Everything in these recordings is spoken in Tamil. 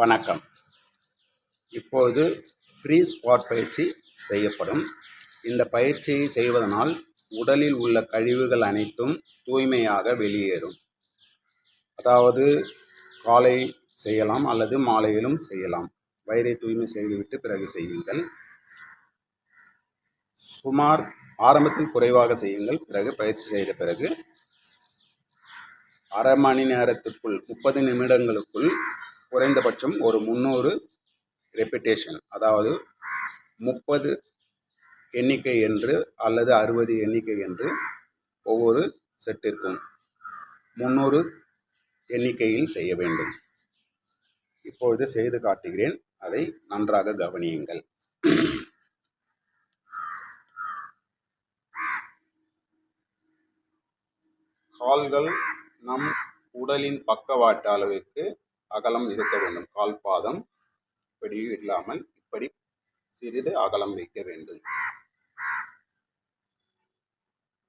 வணக்கம். இப்போது ஃப்ரீ ஸ்குவாட் பயிற்சி செய்யப்படும். இந்த பயிற்சியை செய்வதனால் உடலில் உள்ள கழிவுகள் அனைத்தும் தூய்மையாக வெளியேறும். அதாவது காலை செய்யலாம் அல்லது மாலையிலும் செய்யலாம். வயிறை தூய்மை செய்துவிட்டு பிறகு செய்யுங்கள். சுமார் ஆரம்பத்தில் குறைவாக செய்யுங்கள். பிறகு பயிற்சி செய்த பிறகு அரை மணி நேரத்துக்குள் முப்பது நிமிடங்களுக்குள் குறைந்தபட்சம் ஒரு முந்நூறு ரெப்பிட்டேஷன் அதாவது முப்பது எண்ணிக்கை என்று அல்லது அறுபது எண்ணிக்கை என்று ஒவ்வொரு செட்டிற்கும் முந்நூறு எண்ணிக்கையில் செய்ய வேண்டும். இப்பொழுது செய்து காட்டுகிறேன். அதை நன்றாக கவனியுங்கள். கால்கள் நம் உடலின் பக்கவாட்டு அளவுக்கு அகலம் இருக்க வேண்டும். கால் பாதம் இப்படி இல்லாமல் இப்படி சிறிது அகலம் வைக்க வேண்டும்.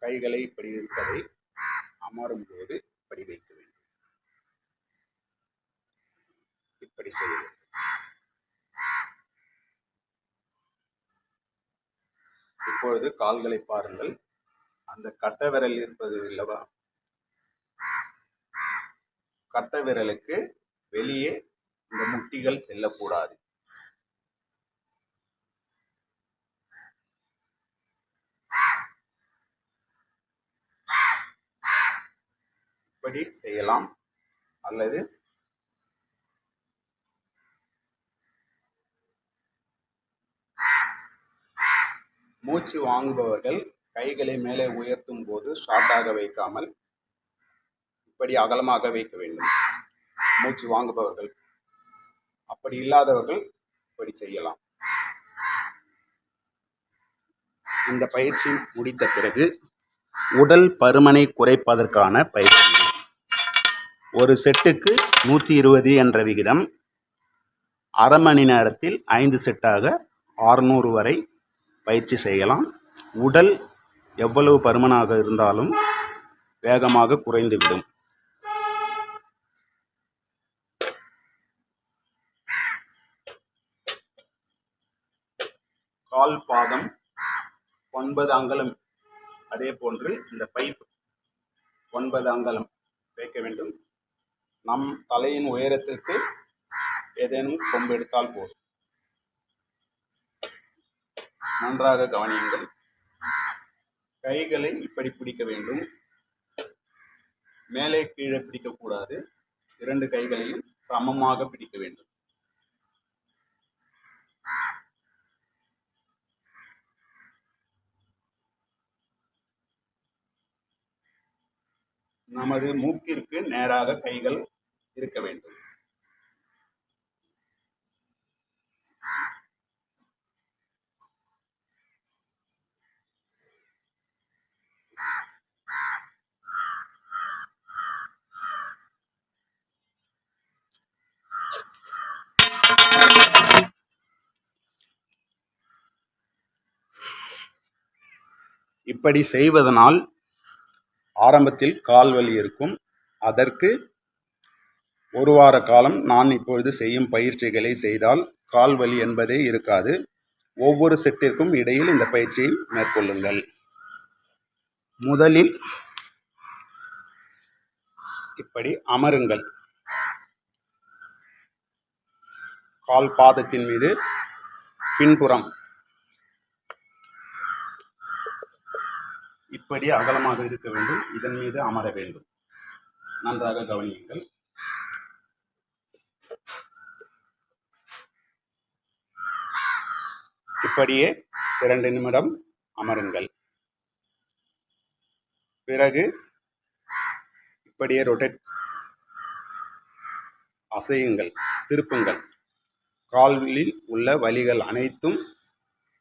கைகளை இப்படி இருப்பதை அமரும் போது இப்படி வைக்க வேண்டும். இப்படி செய்ய வேண்டும். இப்பொழுது கால்களை பாருங்கள். அந்த கட்டை விரல் இருப்பது இல்லவா? கட்டை விரலுக்கு வெளியே இந்த முட்டிகள் செல்லக்கூடாது. இப்படி செய்யலாம். அல்லது மூச்சு வாங்குபவர்கள் கைகளை மேலே உயர்த்தும் போது ஷார்ட்டாக வைக்காமல் இப்படி அகலமாக வைக்க வேண்டும். மூச்சு வாங்குபவர்கள். அப்படி இல்லாதவர்கள் இப்படி செய்யலாம். இந்த பயிற்சி முடித்த பிறகு உடல் பருமனை குறைப்பதற்கான பயிற்சி. ஒரு செட்டுக்கு நூற்றி இருபது என்ற விகிதம் அரை மணி நேரத்தில் ஐந்து செட்டாக ஆறுநூறு வரை பயிற்சி செய்யலாம். உடல் எவ்வளவு பருமனாக இருந்தாலும் வேகமாக குறைந்துவிடும். கால் பாதம் ஒன்பது அங்கலம். அதே போன்று இந்த பைப் ஒன்பது அங்கலம் வைக்க வேண்டும். நம் தலையின் உயரத்திற்கு ஏதேனும் கொம்பு எடுத்தால் போதும். நன்றாக கவனியுங்கள். கைகளை இப்படி பிடிக்க வேண்டும். மேலே கீழே பிடிக்கக்கூடாது. இரண்டு கைகளையும் சமமாக பிடிக்க வேண்டும். நமது மூக்கிற்கு நேராக கைகள் இருக்க வேண்டும். இப்படி செய்வதனால் ஆரம்பத்தில் கால் வலி இருக்கும். அதற்கு ஒரு வார காலம் நான் இப்பொழுது செய்யும் பயிற்சிகளை செய்தால் கால் வலி என்பதே இருக்காது. ஒவ்வொரு செட்டிற்கும் இடையில் இந்த பயிற்சியை மேற்கொள்ளுங்கள். முதலில் இப்படி அமருங்கள். கால் பாதத்தின் மீது பின்புறம் இப்படி அகலமாக இருக்க வேண்டும். இதன் மீது அமர வேண்டும். நன்றாக கவனியுங்கள். இப்படியே இரண்டு நிமிடம் அமருங்கள். பிறகு இப்படியே ரொட்டேட் அசையுங்கள் திருப்புங்கள். கால்களில் உள்ள வலிகள் அனைத்தும்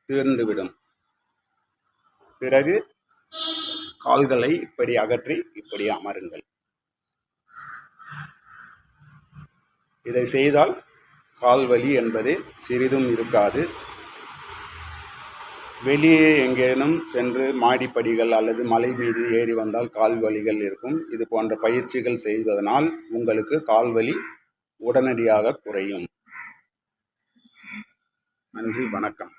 தீர்ந்துவிடும். பிறகு கால்களை இப்படி அகற்றி இப்படி அமருங்கள். இதை செய்தால் கால் வலி என்பது சிறிதும் இருக்காது. வெளியே எங்கேனும் சென்று மாடிப்படிகள் அல்லது மலை மீது ஏறி வந்தால் கால் வலிகள் இருக்கும். இது போன்ற பயிற்சிகள் செய்வதனால் உங்களுக்கு கால் வலி உடனடியாக குறையும். நன்றி வணக்கம்.